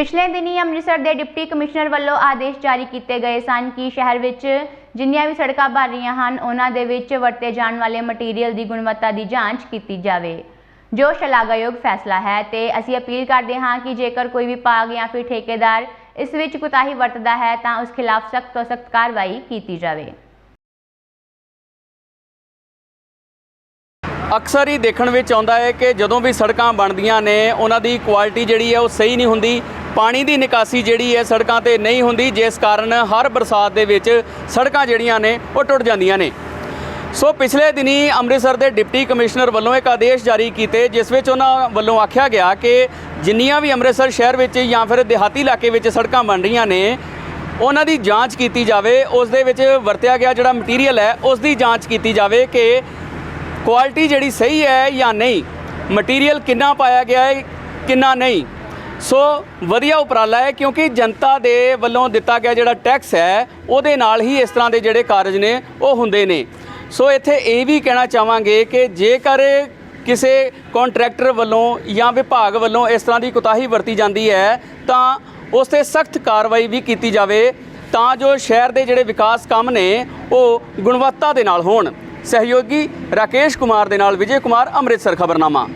ਪਿਛਲੇ ਦਿਨੀ ਅੰਮ੍ਰਿਤਸਰ ਦੇ ਡਿਪਟੀ ਕਮਿਸ਼ਨਰ ਵੱਲੋਂ ਆਦੇਸ਼ ਜਾਰੀ ਕੀਤੇ ਗਏ ਸਨ ਕਿ ਸ਼ਹਿਰ ਵਿੱਚ ਜਿੰਨੀਆਂ ਵੀ ਸੜਕਾਂ ਬਣ ਰਹੀਆਂ ਹਨ, ਉਹਨਾਂ ਦੇ ਵਿੱਚ ਵਰਤੇ ਜਾਣ ਵਾਲੇ ਮਟੀਰੀਅਲ ਦੀ ਗੁਣਵੱਤਾ ਦੀ ਜਾਂਚ ਕੀਤੀ ਜਾਵੇ। ਜੋ ਸ਼ਲਾਘਾਯੋਗ ਫੈਸਲਾ ਹੈ ਤੇ ਅਸੀਂ ਅਪੀਲ ਕਰਦੇ ਹਾਂ ਕਿ ਜੇਕਰ ਕੋਈ ਵਿਭਾਗ ਜਾਂ ਫਿਰ ਠੇਕੇਦਾਰ ਇਸ ਵਿੱਚ ਕੁਤਾਹੀ ਵਰਤਦਾ ਹੈ, ਤਾਂ ਉਸ ਖਿਲਾਫ ਸਖਤ ਤੋਂ ਸਖਤ ਕਾਰਵਾਈ ਕੀਤੀ ਜਾਵੇ। ਅਕਸਰ ਹੀ ਦੇਖਣ ਵਿੱਚ ਆਉਂਦਾ ਹੈ ਕਿ ਜਦੋਂ ਵੀ ਸੜਕਾਂ ਬਣਦੀਆਂ ਨੇ, ਉਹਨਾਂ ਦੀ ਕੁਆਲਿਟੀ ਜਿਹੜੀ ਹੈ ਉਹ ਸਹੀ ਨਹੀਂ ਹੁੰਦੀ। ਪਾਣੀ ਦੀ ਨਿਕਾਸੀ ਜਿਹੜੀ ਹੈ ਸੜਕਾਂ ਤੇ ਨਹੀਂ ਹੁੰਦੀ, ਜਿਸ ਕਾਰਨ ਹਰ ਬਰਸਾਤ ਦੇ ਵਿੱਚ ਸੜਕਾਂ ਜਿਹੜੀਆਂ ਨੇ, ਉਹ ਟੁੱਟ ਜਾਂਦੀਆਂ ਨੇ। ਸੋ ਪਿਛਲੇ ਦਿਨੀ ਅੰਮ੍ਰਿਤਸਰ ਦੇ ਡਿਪਟੀ ਕਮਿਸ਼ਨਰ ਵੱਲੋਂ ਇੱਕ ਆਦੇਸ਼ ਜਾਰੀ ਕੀਤੇ, ਜਿਸ ਵਿੱਚ ਉਹਨਾਂ ਵੱਲੋਂ ਆਖਿਆ ਗਿਆ ਕਿ ਜਿੰਨੀਆਂ ਵੀ ਅੰਮ੍ਰਿਤਸਰ ਸ਼ਹਿਰ ਵਿੱਚ ਜਾਂ ਫਿਰ ਦਿਹਾਤੀ ਇਲਾਕੇ ਵਿੱਚ ਸੜਕਾਂ ਬਣ ਰਹੀਆਂ ਨੇ, ਉਹਨਾਂ ਦੀ ਜਾਂਚ ਕੀਤੀ ਜਾਵੇ। ਉਸ ਦੇ ਵਿੱਚ ਵਰਤਿਆ ਗਿਆ ਜਿਹੜਾ ਮਟੀਰੀਅਲ ਹੈ, ਉਸ ਦੀ ਜਾਂਚ ਕੀਤੀ ਜਾਵੇ ਕਿ ਕੁਆਲਿਟੀ ਜਿਹੜੀ ਸਹੀ ਹੈ ਜਾਂ ਨਹੀਂ। ਮਟੀਰੀਅਲ ਕਿੰਨਾ ਪਾਇਆ ਗਿਆ ਹੈ, ਕਿੰਨਾ ਨਹੀਂ। ਸੋ ਵਧੀਆ ਉਪਰਾਲਾ ਹੈ ਕਿਉਂਕਿ ਜਨਤਾ ਦੇ ਵੱਲੋਂ ਦਿੱਤਾ ਗਿਆ ਜਿਹੜਾ ਟੈਕਸ ਹੈ, ਉਹਦੇ ਨਾਲ ਹੀ ਇਸ ਤਰ੍ਹਾਂ ਦੇ ਜਿਹੜੇ ਕਾਰਜ ਨੇ, ਉਹ ਹੁੰਦੇ ਨੇ। ਸੋ ਇੱਥੇ ਇਹ ਵੀ ਕਹਿਣਾ ਚਾਹਾਂਗੇ ਕਿ ਜੇਕਰ ਕਿਸੇ ਕੰਟਰੈਕਟਰ ਵੱਲੋਂ ਜਾਂ ਵਿਭਾਗ ਵੱਲੋਂ ਇਸ ਤਰ੍ਹਾਂ ਦੀ ਕੁਤਾਹੀ ਵਰਤੀ ਜਾਂਦੀ ਹੈ, ਤਾਂ ਉਸ ਤੇ ਸਖਤ ਕਾਰਵਾਈ ਵੀ ਕੀਤੀ ਜਾਵੇ, ਤਾਂ ਜੋ ਸ਼ਹਿਰ ਦੇ ਜਿਹੜੇ ਵਿਕਾਸ ਕੰਮ ਨੇ, ਉਹ ਗੁਣਵੱਤਾ ਦੇ ਨਾਲ ਹੋਣ। ਸਹਿਯੋਗੀ ਰਾਕੇਸ਼ ਕੁਮਾਰ ਦੇ ਨਾਲ ਵਿਜੇ ਕੁਮਾਰ, ਅੰਮ੍ਰਿਤਸਰ ਖਬਰਨਾਮਾ।